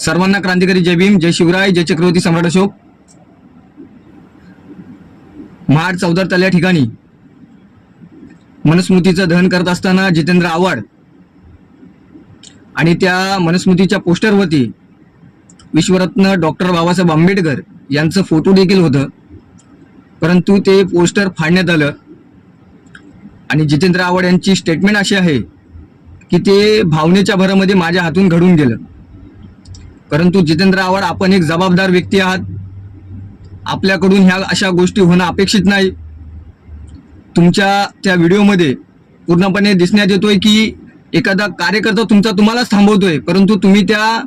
सर्वांना क्रांतिकारी जय भीम जय शिवराय जय चक्रवर्ती सम्राट अशोक. महाड चौदार या ठिकाणी मनुस्मृतीचं दहन करत असताना जितेंद्र आव्हाड आणि त्या मनुस्मृतीच्या पोस्टरवरती विश्वरत्न डॉक्टर बाबासाहेब आंबेडकर यांचं फोटो देखील होतं. परंतु ते पोस्टर फाडण्यात आलं आणि जितेंद्र आव्हाड यांची स्टेटमेंट अशी आहे की ते भावनेच्या भरामध्ये माझ्या हातून घडून गेलं. परंतु जितेंद्र आव्हाड आपण एक जबाबदार व्यक्ती आहात. आपल्याकडून ह्या अशा गोष्टी होणं अपेक्षित नाही. तुमच्या त्या व्हिडिओमध्ये पूर्णपणे दिसण्यात येतोय की एखादा कार्यकर्ता तुमचा तुम्हालाच थांबवतोय परंतु तुम्ही त्या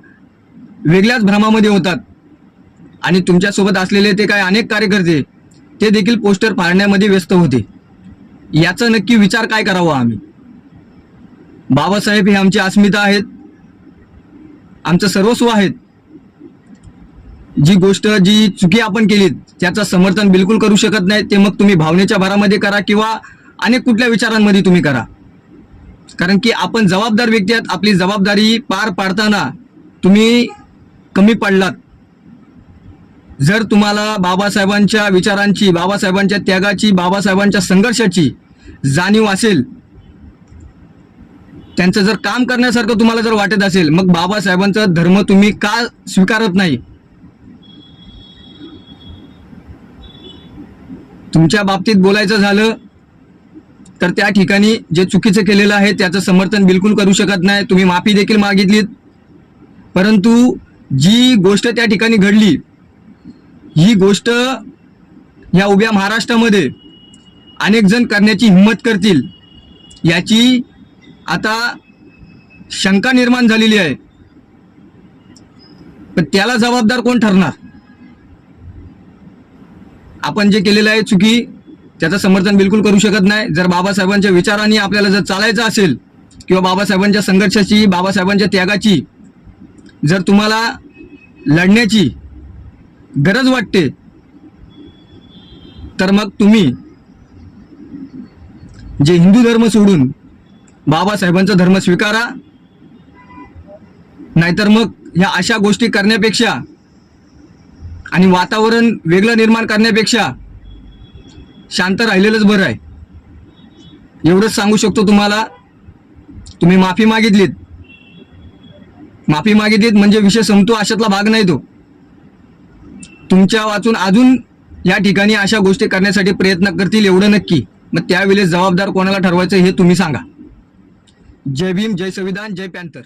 वेगळ्याच भ्रमामध्ये होतात. आणि तुमच्यासोबत असलेले ते काय अनेक कार्यकर्ते ते देखील पोस्टर फाडण्यामध्ये व्यस्त होते. याचा नक्की विचार काय करावा आम्ही? बाबासाहेब हे आमची अस्मिता आहेत. आमचं सर्वस्व आहेत. जी गोष्ट जी चुकी आपण केलीत त्याचं समर्थन बिलकुल करू शकत नाही. ते मग तुम्ही भावनेच्या भरामध्ये करा किंवा अनेक कुठल्या विचारांमध्ये तुम्ही करा. कारण की आपण जबाबदार व्यक्ती आहात. आपली जबाबदारी पार पाडताना तुम्ही कमी पडलात. जर तुम्हाला बाबासाहेबांच्या विचारांची बाबासाहेबांच्या त्यागाची बाबासाहेबांच्या संघर्षाची जाणीव असेल त्यांचं जर काम करण्यासारखं तुम्हाला जर वाटत असेल मग बाबासाहेबांचा धर्म तुम्ही का स्वीकारत नाही? तुमच्या बाबतीत बोलायचं झालं तर त्या ठिकाणी जे चुकीचं केलेलं आहे त्याचं समर्थन बिलकुल करू शकत नाही. तुम्ही माफी देखील मागितलीत. परंतु जी गोष्ट त्या ठिकाणी घडली ही गोष्ट या उभ्या महाराष्ट्रामध्ये अनेक जण करण्याची हिंमत करतील याची आता शंका निर्माण झालेली आहे. पण त्याला जबाबदार कोण ठरणार? आपण जे केलेलं आहे चुकी त्याचं समर्थन बिलकुल करू शकत नाही. जर बाबासाहेबांच्या विचारांनी आपल्याला जर चालायचं असेल किंवा बाबासाहेबांच्या संघर्षाची बाबासाहेबांच्या त्यागाची जर तुम्हाला लढण्याची गरज वाटते तर मग तुम्ही जे हिंदू धर्म सोडून बाबासाहेबांचा धर्म स्वीकारा. नाहीतर मग ह्या अशा गोष्टी करण्यापेक्षा आणि वातावरण वेगळं निर्माण करण्यापेक्षा शांत राहिलेलंच बरं आहे. एवढंच सांगू शकतो तुम्हाला. तुम्ही माफी मागितलीत. माफी मागितलीत म्हणजे विषय संपतो अशातला भाग नाही तो. तुमच्या वाचून अजून या ठिकाणी अशा गोष्टी करण्यासाठी प्रयत्न करतील एवढं नक्की. मग त्यावेळेस जबाबदार कोणाला ठरवायचं हे तुम्ही सांगा. जय भीम जय संविधान जय पॅन्थर.